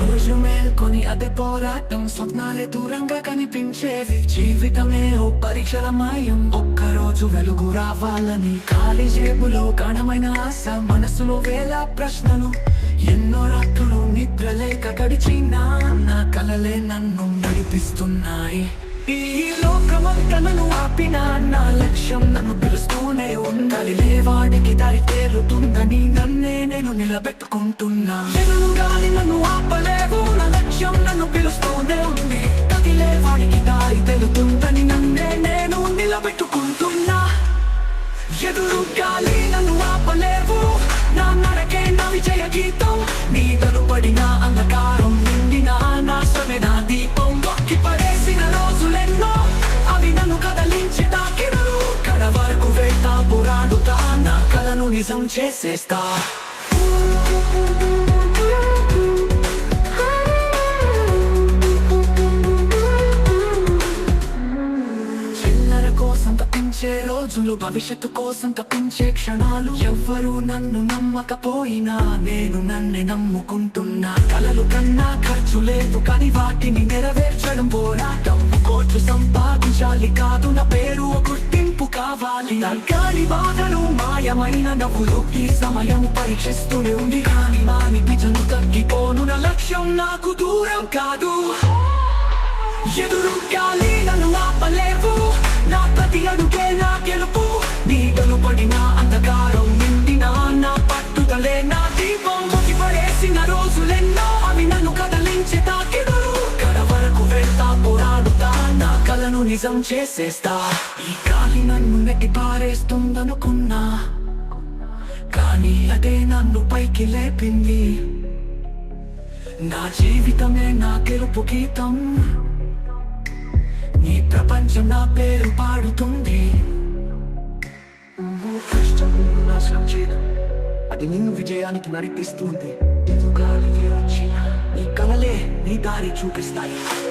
రోజు మేల్కొని అదే పోరాటం స్వప్నాలే దూరంగా కనిపించేవి జీవితమే ఓ పరీక్షల మాయం ఒక్కరోజు వెలుగు రావాలని ఖాళీ జేబులో కణమైన ఆశ మనసులో వేల ప్రశ్నలు ఎన్నో రాత్రులు నిద్రలేక గడిచినా నా కలలే నన్ను నడిపిస్తున్నాయి ఈ లోకమంతనను ఆపిన నా లక్ష్యం నన్ను పిలుస్తూనే ఉండాలి. లేవాడికి దారి తేలుతుందని నన్నే నేను నిలబెట్టుకుంటున్నా. నేను గాలి నన్ను ఆపలేవు నా లక్ష్యం నన్ను పిలుస్తూనే ఉంది. కదిలేవాడికి దారి తెలుతుందని నన్నే నేను నిలబెట్టుకుంటున్నా. ఎదురు గాలి నన్ను ఆపలేవు నా నడకే నా విజయ గీతం నిజం చేసేస్తా చిల్లర కోసం తప్పించే రోజులు భవిష్యత్తు కోసం తప్పించే క్షణాలు. ఎవ్వరూ నన్ను నమ్మకపోయినా నేను నన్నే నమ్ముకుంటున్నా. కలలు కన్నా ఖర్చు లేదు కానీ వాటిని నెరవేర్చడం కావాలి బాధలు మాయమైన నవ్వులు ఈ సమయం పరీక్షిస్తూనే ఉంది కానీ మాని నిజను తగ్గిపోను నా లక్ష్యం నాకు దూరం కాదు ఎదురు గాలి నిజం చేసేస్తా. ఈ గాలి నన్ను నెట్టి పారేస్తుందనుకున్నా. కానీ అదే నన్ను పైకి లేపింది. నా జీవితమే నా గెలుపు గీతం. నీ ప్రపంచం నా పేరు పాడుతుంది. అది నిన్ను విజయానికి నడిపిస్తుంది. నీ కలలే నీ దారి చూపిస్తాయి.